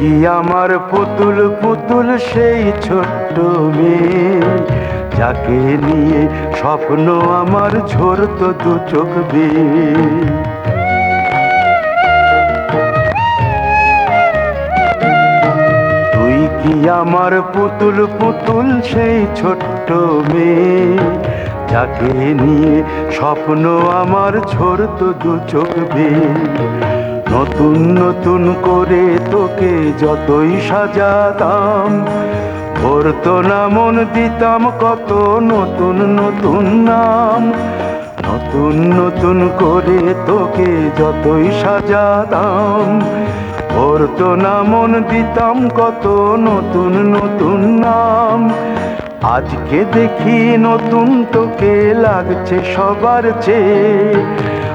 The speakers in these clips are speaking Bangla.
কি আমার পুতুল পুতুল সেই ছোট্ট মেয়ে? যাকে নিয়ে স্বপ্ন আমার ঝরতো দু চোখ বেয়ে কি আমার পুতুল পুতুল সেই ছোট্ট মেয়ে? যাকে নিয়ে স্বপ্ন আমার ঝরতো দু চোখ বেয়ে নতুন নতুন করে তোকে যতই সাজাতাম ভরতো না মন দিতাম কত নতুন নতুন নাম। নতুন নতুন করে তোকে যতই সাজাতাম ভরতো না মন দিতাম কত নতুন নতুন নাম। আজকে দেখি নতুন তোকে লাগছে সবার চেয়ে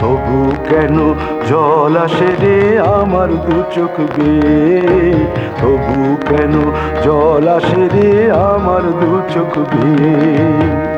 তবু কেন জল আসে রে আমার দু চোখ বেয়ে? তবু কেন জল আসে রে আমার দু চোখ বেয়ে?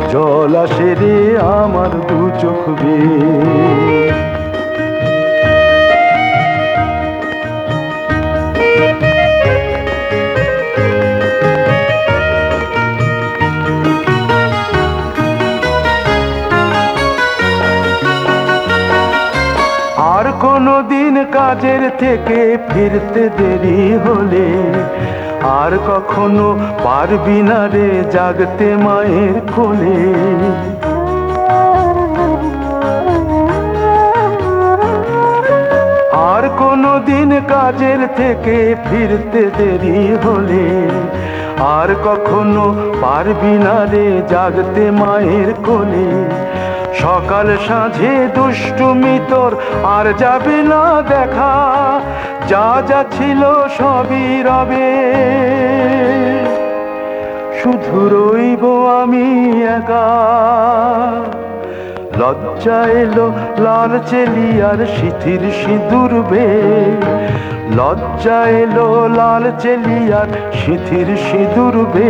জল আসে রে আমার দু চোখ আর কোনো দিন কাজের থেকে ফিরতে দেরি হলে আর কখনো পারবি না রে জাগতে মায়ের কোলে। আর কোনো দিন কাজের থেকে ফিরতে দেরি হলে, আর কখনো পারবি না রে জাগতে মায়ের কোলে। সকাল সাঁঝে দুষ্টুমি তোর আর যাবে না দেখা। যা যা ছিল সবই রবে। শুধু রইব আমি একা। লজ্জা এলো লাল চেলিয়ার সিথির সিঁদুর বে লজ্জা এলো লাল চেলিয়ার সিথির সিঁদুর বে